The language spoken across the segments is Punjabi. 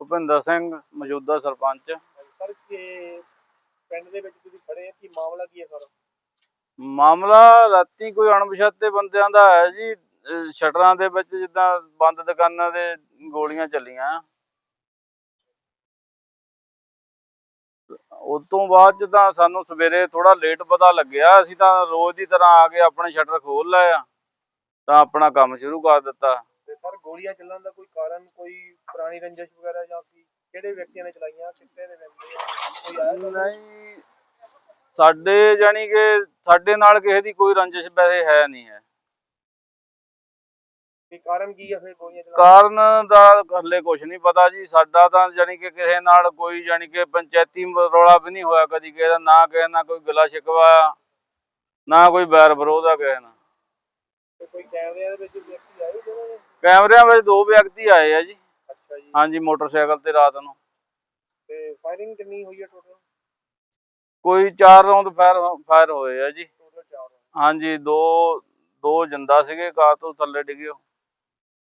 ਭੁਪਿੰਦਰ ਸਿੰਘ ਮੌਜੂਦਾ ਸਰਪੰਚ। ਸਰ ਕਿ ਪਿੰਡ ਦੇ ਵਿੱਚ ਤੁਸੀਂ ਖੜੇ ਆ ਕੀ ਮਾਮਲਾ ਕੀ ਹੈ ਸਰ? ਮਾਮਲਾ ਰਾਤੀ ਕੋਈ ਅਣਪਛਾਤੇ ਬੰਦਿਆਂ ਦਾ ਹੈ ਜੀ। ਸ਼ਟਰਾਂ ਦੇ ਵਿੱਚ ਜਿੱਦਾਂ ਬੰਦ ਦੁਕਾਨਾਂ ਦੇ ਗੋਲੀਆਂ ਚੱਲੀਆਂ। ਉਸ ਤੋਂ ਬਾਅਦ ਤਾਂ ਸਾਨੂੰ ਸਵੇਰੇ ਥੋੜਾ ਲੇਟ ਪਤਾ ਲੱਗਿਆ ਅਸੀਂ ਤਾਂ ਰੋਜ਼ ਦੀ ਤਰ੍ਹਾਂ ਆ ਕੇ ਆਪਣੇ ਸ਼ਟਰ ਖੋਲ ਲਏ ਆ ਤਾਂ ਆਪਣਾ ਕੰਮ ਸ਼ੁਰੂ ਕਰ ਦਿੱਤਾ। ਗੋਲੀਆਂ ਚੱਲਣ ਦਾ ਕੋਈ ਕਾਰਨ ਕੋਈ ਪੁਰਾਣੀ ਰੰਜਿਸ਼ ਵਗੈਰਾ ਜਾਂ ਕੀ? ਕਿਹੜੇ ਵਿਅਕਤੀਆਂ ਨੇ ਚਲਾਈਆਂ? ਕਿੱਥੇ ਦੇ ਆ? ਕੋਈ ਆਇਆ ਨਹੀਂ ਸਾਡੇ ਜਾਨੀ ਕਿ ਸਾਡੇ ਨਾਲ ਕਿਸੇ ਦੀ ਕੋਈ ਰੰਜਿਸ਼ ਵੈਸੇ ਹੈ ਨਹੀਂ ਹੈ। ਕੀ ਕਾਰਨ ਕੀ ਹੈ ਫਿਰ ਗੋਲੀਆਂ ਚਲਾਉਣ ਕਾਰਨ ਦਾ ਹਲੇ ਕੁਝ ਨਹੀਂ ਪਤਾ ਜੀ। ਸਾਡਾ ਤਾਂ ਜਾਨੀ ਕਿ ਕਿਸੇ ਨਾਲ ਕੋਈ ਜਾਨੀ ਕਿ ਪੰਚਾਇਤੀ ਰੌਲਾ ਵੀ ਨਹੀਂ ਹੋਇਆ ਕਦੀ ਕਿਸੇ ਦਾ ਨਾ ਕਿਸੇ ਨਾਲ ਕੋਈ ਗਲਾ ਸ਼ਿਕਵਾ ਨਾ ਕੋਈ ਬੈਰ ਵਿਰੋਧ ਆ ਕਿਸੇ ਨਾਲ। ਕੋਈ ਕੈਮਰਿਆਂ ਦੇ ਵਿੱਚ ਵਿਅਕਤੀ ਆਏ ਜਿਹਨਾਂ ਨੇ? ਕੈਮਰਿਆਂ ਵਿੱਚ ਦੋ ਵਿਅਕਤੀ ਆਏ ਆ ਜੀ। ਅੱਛਾ ਜੀ। ਹਾਂਜੀ ਮੋਟਰਸਾਈਕਲ ਤੇ ਰਾਤ ਨੂੰ। ਤੇ ਫਾਇਰਿੰਗ ਕਿੰਨੀ ਹੋਈ ਹੈ ਟੋਟਲ ਕੋਈ ਚਾਰ ਰੌਂਦ ਫਾਇਰ ਫਾਇਰ ਹੋਏ ਆ ਜੀ। ਟੋਟਲ 4 ਹਾਂਜੀ ਦੋ ਦੋ ਜਿੰਦਾ ਸੀਗੇ ਕਾਰ ਤੋਂ ਥੱਲੇ ਡਿੱਗੇ।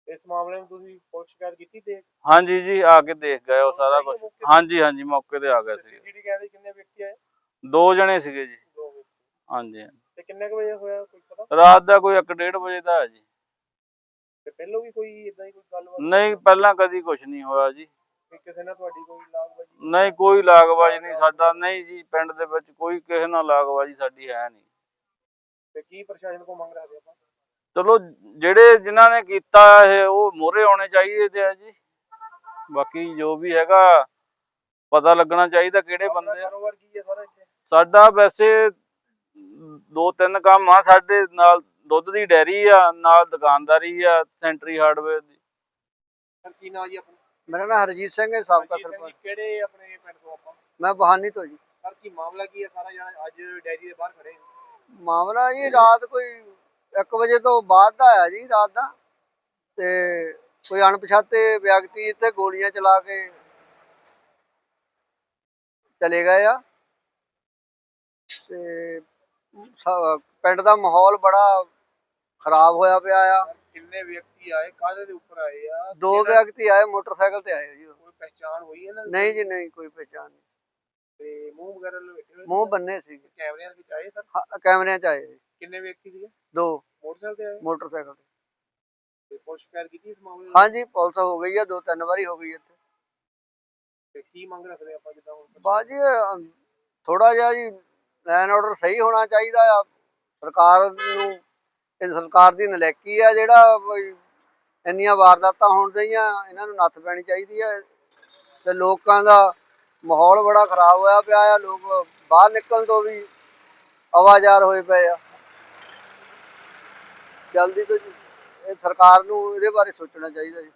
ਇਸ ਮਾਮਲੇ ਨੂੰ ਤੁਸੀਂ ਪੁਲਿਸ ਸ਼ਿਕਾਇਤ ਕੀਤੀ ਤੇ ਹਾਂਜੀ ਜੀ ਆ ਕੇ ਦੇਖ ਗਏ ਉਹ ਸਾਰਾ ਕੁਝ ਹਾਂਜੀ ਹਾਂਜੀ ਮੌਕੇ ਤੇ ਆ ਗਏ ਸੀ ਸੀਸੀਟੀ ਕੈਮਰੇ ਕਿੰਨੇ ਵਿਅਕਤੀ ਆਏ? ਦੋ ਜਣੇ ਸੀਗੇ ਜੀ। ਹਾਂਜੀ ਤੇ ਕਿੰਨੇ ਵਜੇ ਹੋਇਆ ਕੋਈ ਪਤਾ? ਰਾਤ ਦਾ ਕੋਈ 1:30 ਵਜੇ ਦਾ ਹੈ ਜੀ। ਤੇ ਪਹਿਲਾਂ ਵੀ ਕੋਈ ਇਦਾਂ ਹੀ ਕੋਈ ਗੱਲਬਾਤ ਨਹੀਂ ਪਹਿਲਾਂ ਕਦੀ ਕੁਝ ਨਹੀਂ ਹੋਇਆ ਜੀ। ਕਿ ਕਿਸੇ ਨਾਲ ਤੁਹਾਡੀ ਕੋਈ ਲਾਗਬਾਜੀ ਨਹੀਂ ਕੋਈ ਲਾਗਬਾਜੀ ਨਹੀਂ ਸਾਡਾ ਨਹੀਂ ਜੀ ਪਿੰਡ ਦੇ ਵਿੱਚ ਕੋਈ ਕਿਸੇ ਨਾਲ ਲਾਗਬਾਜੀ ਸਾਡੀ ਹੈ ਨਹੀਂ। ਤੇ ਕੀ ਪ੍ਰਸ਼ਾਸਨ ਕੋ ਮੰਗ ਰਹੇ ਆਪਾਂ? ਚਲੋ ਜਿਹੜੇ ਜਿਨ੍ਹਾਂ ਨੇ ਕੀਤਾ ਇਹ ਉਹ ਮੋਹਰੇ ਆਉਣੇ ਚਾਹੀਦੇ ਤੇ ਆ ਜੀ। ਬਾਕੀ ਜੋ ਵੀ ਹੈਗਾ ਪਤਾ ਲੱਗਣਾ ਚਾਹੀਦਾ ਕਿਹੜੇ ਬੰਦੇ ਆ। ਸਾਡਾ ਵੈਸੇ ਦੋ ਤਿੰਨ ਕੰਮ ਆ ਸਾਡੇ ਨਾਲ ਦੁੱਧ ਦੀ ਡੈਰੀ ਆ ਨਾਲ ਦੁਕਾਨਦਾਰੀ ਆ ਸੈਂਟਰੀ ਹਾਰਡਵੇਅਰ ਦੀ। ਸਰ ਕੀ ਨਾਂ ਜੀ ਆਪਣਾ? ਮੇਰਾ ਨਾਮ ਹਰਜੀਤ ਸਿੰਘ ਹੈ ਸਾਬਕਾ ਸਿੰਘ ਸਰਪੰਚ। ਕਿਹੜੇ ਆਪਣੇ ਪਿੰਡ ਤੋਂ ਆਪਾਂ? ਮੈਂ ਬਹਾਨੀ ਤੋਂ ਜੀ। ਸਰ ਕੀ ਮਾਮਲਾ ਕੀ ਹੈ ਸਾਰਾ ਜਿਹੜਾ ਅੱਜ ਡੈਰੀ ਦੇ ਬਾਹਰ ਖੜੇ ਹਾਂ? ਮਾਮਲਾ ਜੀ ਰਾਤ ਕੋਈ 1 ਵਜੇ ਤੋਂ ਬਾਅਦ ਦਾ ਆਇਆ ਜੀ ਰਾਤ ਦਾ। ਤੇ ਕੋਈ ਅਣਪਛਾਤੇ ਵਿਅਕਤੀ ਇੱਥੇ ਗੋਲੀਆਂ ਚਲਾ ਕੇ ਚਲੇ ਗਏ ਆ। ਤੇ ਸ- ਪਿੰਡ ਦਾ ਮਾਹੌਲ ਬੜਾ ਖਰਾਬ ਹੋਇਆ ਪਿਆ ਆ। ਕਿੰਨੇ ਵਿਅਕਤੀ ਆਏ ਕਾਹਦੇ ਦੇ ਉੱਪਰ ਆਏ ਆ? ਦੋ ਕਿਹੜਾ- ਵਿਅਕਤੀ ਆਏ ਮੋਟਰਸਾਈਕਲ ਤੇ ਆਏ ਜੀ ਉਹ। ਕੋਈ ਪਹਿਚਾਣ ਹੋਈ ਹੈ ਨਾ ਨਹੀਂ ਜੀ ਨਹੀਂ ਕੋਈ ਪਛਾਣ ਨਹੀਂ। ਤੇ ਮੂੰਹ ਵਗੈਰਾ ਲਵੇਟੇ ਹੋਏ ਮੂੰਹ? ਬੰਨੇ ਸੀ ਕੈਮਰਿਆਂ ਦੇ ਵਿੱਚ ਆਏ ਸਰ? ਹਾਂ, ਕੈਮਰਿਆਂ 'ਚ ਆਏ ਜੀ। ਕਿੰਨੇ ਵਿਅਕਤੀ ਸੀਗੇ? ਦੋ। ਮੋਟਰਸਾਈਕਲ ਤੇ ਆਏ? ਮੋਟਰਸਾਈਕਲ ਤੇ। ਤੇ ਪੁਲਿਸ ਸ਼ਿਕਾਇਤ ਕੀਤੀ ਇਸ ਮਾਮਲੇ ਦੀ? ਹਾਂਜੀ ਪੁਲਿਸ ਹੋ ਗਈ ਆ ਦੋ ਤਿੰਨ ਵਾਰੀ ਹੋ ਗਈ ਇੱਥੇ। ਤੇ ਕੀ ਮੰਗ ਰੱਖਦੇ ਆਪਾਂ ਜਿੱਦਾਂ ਹੁਣ ਬਾਜੀ ਥੋੜਾ ਜਿਹਾ ਜੀ ਲਾਈਨ ਆਰਡਰ ਸਹੀ ਹੋਣਾ ਚਾਹੀਦਾ ਆ। ਸਰਕਾਰ ਨੂੰ ਇਹ ਸਰਕਾਰ ਦੀ ਨਲੈਕੀ ਆ ਜਿਹੜਾ ਵੀ ਇੰਨੀਆਂ ਵਾਰਦਾਤਾਂ ਹੋਣ ਦਈਆਂ ਇਹਨਾਂ ਨੂੰ ਨੱਥ ਪੈਣੀ ਚਾਹੀਦੀ ਹੈ ਤੇ ਲੋਕਾਂ ਦਾ ਮਾਹੌਲ ਬੜਾ ਖਰਾਬ ਹੋਇਆ ਪਿਆ ਆ, ਲੋਕ ਬਾਹਰ ਨਿਕਲਣ ਤੋਂ ਵੀ ਆਵਾਜ਼ਾਰ ਹੋਏ ਪਏ ਆ। ਜਲਦੀ ਤੋਂ ਇਹ ਸਰਕਾਰ ਨੂੰ ਇਹਦੇ ਬਾਰੇ ਸੋਚਣਾ ਚਾਹੀਦਾ ਜੀ।